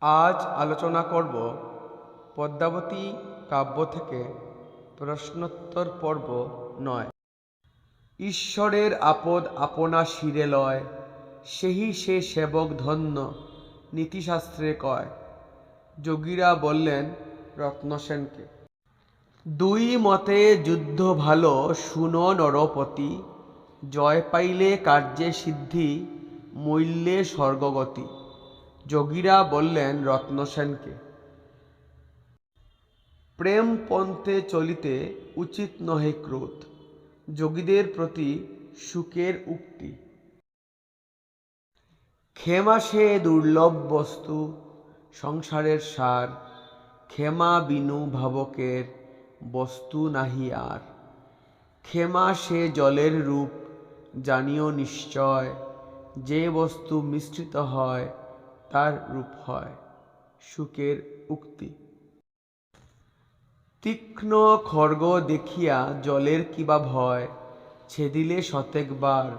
আজ আলোচনা করব পদ্মাবতী কাব্য থেকে প্রশ্নোত্তর পর্ব নয়। ঈশ্বরের আপদ আপনা শিরে লয়, সেহি সে সেবক ধন্য, নীতিশাস্ত্রে কয়। যোগীরা বললেন রত্নসেনকে, দুই মতে যুদ্ধ ভালো শুনো নরপতি, জয় পাইলে কার্যে সিদ্ধি, মূল্যে স্বর্গগতি। যোগীরা বললেন রত্নসেনকে, প্রেম পন্থে চলিতে উচিত নহে ক্রোধ। যোগীদের প্রতি সুখের উক্তি। ক্ষেমা সে দুর্লভ বস্তু, সংসারের সার। ক্ষেমা বিনু ভাবকের বস্তু নাহি আর। ক্ষেমা সে জলের রূপ, জানিও নিশ্চয়। যে বস্তু মিশ্রিত হয় তার রূপ হয়, সুখের উক্তি। তীক্ষ্ণ খর্গ দেখিয়া জলের কিবা ভয়, ছেদিলে শতেকবার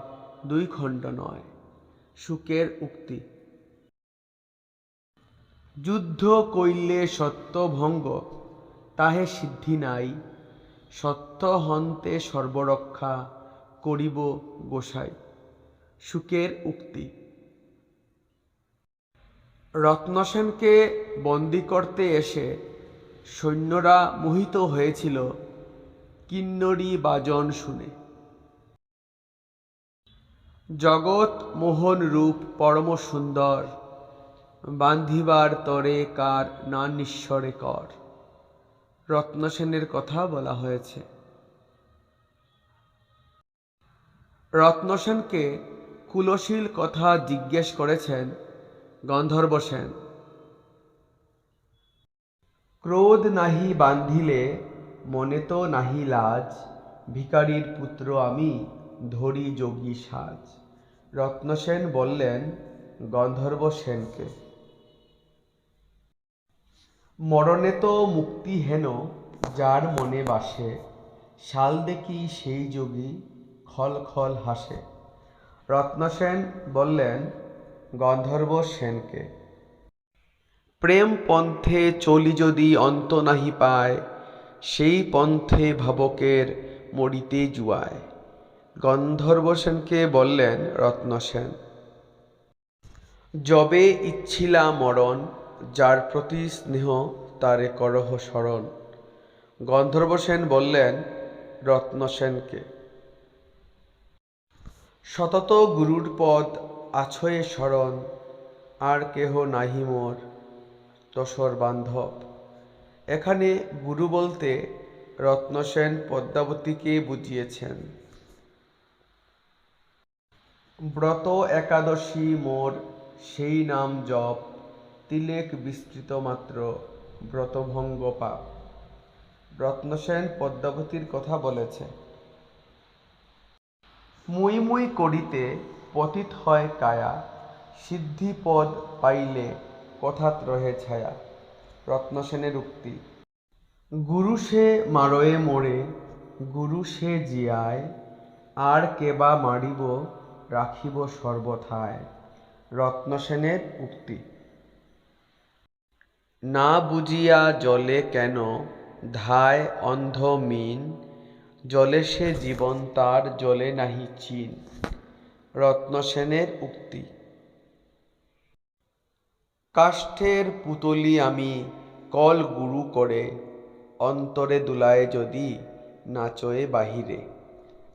দুই খণ্ড নয়, সুখের উক্তি। যুদ্ধ কইলে সত্য ভঙ্গ, তাহে সিদ্ধি নাই, সত্য হন্তে সর্বরক্ষা করিব গোসাই, সুখের উক্তি। রত্নসেনকে বন্দি করতে এসে সৈন্যরা মোহিত হয়েছিল কিন্নরী বাজন শুনে। জগৎ মোহন রূপ পরম সুন্দর, বান্ধিবার তরে কার না নিঃস্বরে কর। রত্নসেনের কথা বলা হয়েছে। রত্নসেনকে কুলশীল কথা জিজ্ঞেস করেছেন গন্ধর্ব সেন। ক্রোধ নাহি বান্ধিলে, মনে তো নাহি লাজ, ভিকারির পুত্র আমি ধরি যোগী সাজ। রত্নসেন বললেন, গন্ধর্ব সেনকে, মরণে তো মুক্তি হেন, যার মনে বাসে। শাল দেখি সেই যোগী খল খল হাসে। রত্নসেন বললেন গন্ধর্ব সেনকে। প্রেম পন্থে চলি যদি অন্ত নাহি পায়, সেই পন্থে ভাবকের মরিতে জুয়ায়। গন্ধর্ব সেনকে বললেন রত্নসেন যবে ইচ্ছিলা মরণ, যার প্রতি স্নেহ তারে করহ স্মরণ গন্ধর্ব সেন বললেন রত্নসেনকে সতত গুরুর পদ আছয়ে শরণ, আর কেহ নাহি মোর। তসর বান্ধব, এখানে গুরু বলতে রত্নসেন পদ্মাবতীকে বুঝিয়েছেন। ব্রত একাদশী মোর, সেই নাম জপ, তিলেক বিস্তৃত মাত্র, ব্রতভঙ্গ পাপ। রত্নসেন পদ্মাবতীর কথা বলেছে। মুই মুই করিতে পতিত হয় কায়া সিদ্ধিপদ পাইলে কথাত রহে ছায়া। রত্নসেনের উক্তি গুরু সে মারয়ে মোরে, গুরু সে জিয়ায়, আর কেবা মারিব, রাখিব সর্বথায়। রত্নসেনের উক্তি। না বুঝিয়া জলে কেন ধায় অন্ধ মিন, জলে সে জীবন তার জলে নাহি চিন। রত্নসেনের উক্তি। কাষ্ঠের পুতলি আমি কল গুরু করে, অন্তরে দুলায় যদি নাচয়ে বাহিরে।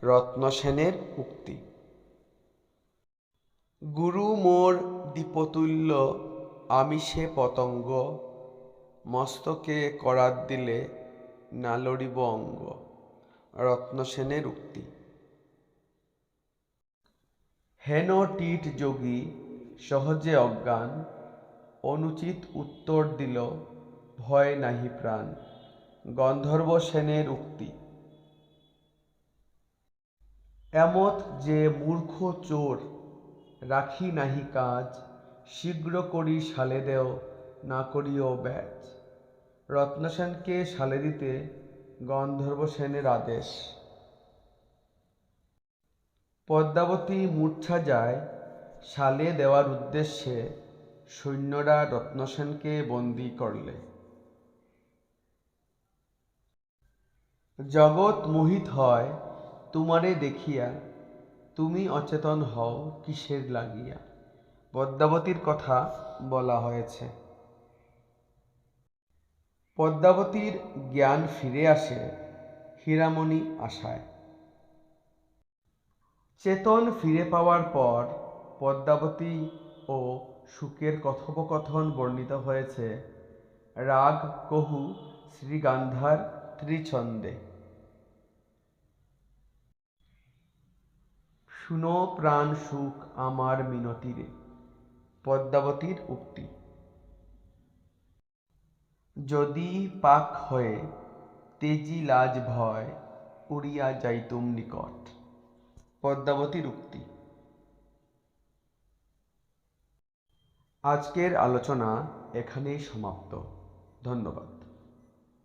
রত্নসেনের উক্তি। গুরু মোর দীপতুল্য, আমি সে পতঙ্গ, মস্তকে করাত দিলে না লড়িব অঙ্গ। রত্নসেনের উক্তি। হেন টিট যোগী সহজে অজ্ঞান, অনুচিত উত্তর দিল, ভয় নাহি প্রাণ। গন্ধর্ব সেনের উক্তি। এমত যে মূর্খ চোর রাখি নাহি কাজ, শীঘ্র করি সালে দেও, না করিও ব্যাচ। রত্নসেনকে সালে দিতে গন্ধর্ব সেনের আদেশ। পদ্মাবতী মূর্ছা যায় সালে দেওয়ার উদ্দেশ্যে সৈন্যরা রত্নসেনকে বন্দি করলে। জগৎ মোহিত হয় তোমারে দেখিয়া, তুমি অচেতন হও কিসের লাগিয়া? পদ্মাবতীর কথা বলা হয়েছে। পদ্মাবতীর জ্ঞান ফিরে আসে হীরামণি আশায়। চেতন ফিরে পাওয়ার পর পদ্মাবতী ও সুকের কথোপকথন বর্ণিত হয়েছে। রাগ, কহু, শ্রীগান্ধার ত্রিছন্দে। শুনো প্রাণ সুখ আমার মিনতিরে, পদ্মাবতীর উক্তি। যদি পাক হয়ে তেজি লাজ ভয়, উড়িয়া যাইতুম নিকট। পদ্মাবতীর উক্তি আজকের আলোচনা এখানেই সমাপ্ত। ধন্যবাদ।